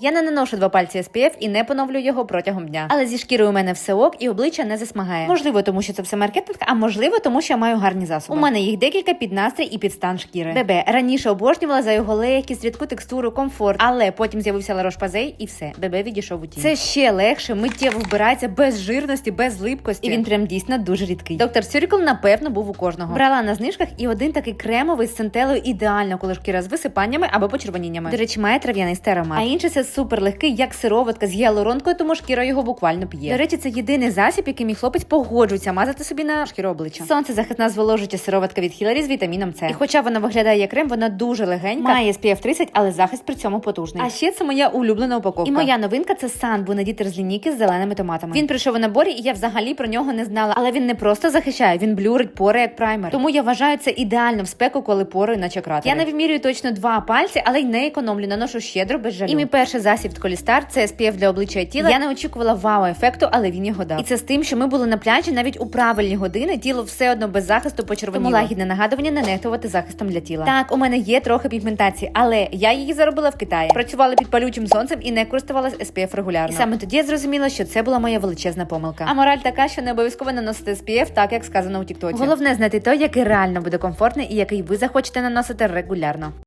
Я не наношу два пальці SPF і не поновлюю його протягом дня. Але зі шкірою у мене все ок і обличчя не засмагає. Можливо, тому що це все маркетинг, а можливо, тому що я маю гарні засоби. У мене їх декілька під настрій і під стан шкіри. Бебе раніше обожнювала за його легкість, рідку текстуру, комфорт, але потім з'явився Ларош Пазей і все. Бебе відійшов у тінь. Це ще легше, миттєво вбирається без жирності, без липкості. І він прям дійсно дуже рідкий. Доктор Сюрікл, напевно, був у кожного. Брала на знижках і один такий кремовий з центелою ідеально, коли шкіра з висипаннями або почервоніннями. До речі, має трав'янистий аромат. А інший це супер легкий, як сироватка з гіалуронкою, тому шкіра його буквально п'є. До речі, це єдиний засіб, який мій хлопець погоджується мазати собі на шкіру обличчя. Сонце захисна зволожуюча сироватка від Хіларі з вітаміном С. І хоча вона виглядає як крем, вона дуже легенька, має SPF 30, але захист при цьому потужний. А ще це моя улюблена упаковка. І моя новинка це сан Бонедітер з лінійки з зеленими томатами. Він прийшов у наборі, і я взагалі про нього не знала. Але він не просто захищає, він блюрить пори як праймер. Тому я вважаю це ідеально в спеку, коли пори наче кратери. Я не вимірюю точно два пальці, але й не економлю. Наношу щедро без жалю. І мій перший засіб від Колістар це SPF для обличчя і тіла. Я не очікувала вау ефекту, але він його дав. І це з тим, що ми були на пляжі навіть у правильні години. Тіло все одно без захисту почервоніло. Тому лагідне нагадування не нехтувати захистом для тіла. Так, у мене є трохи пігментації, але я її заробила в Китаї. Працювала під палючим сонцем і не користувалась SPF регулярно. І саме тоді я зрозуміла, що це була моя величезна помилка. А мораль така, що не обов'язково наносити SPF, так як сказано у TikTok. Головне знайти той, який реально буде комфортний і який ви захочете наносити регулярно.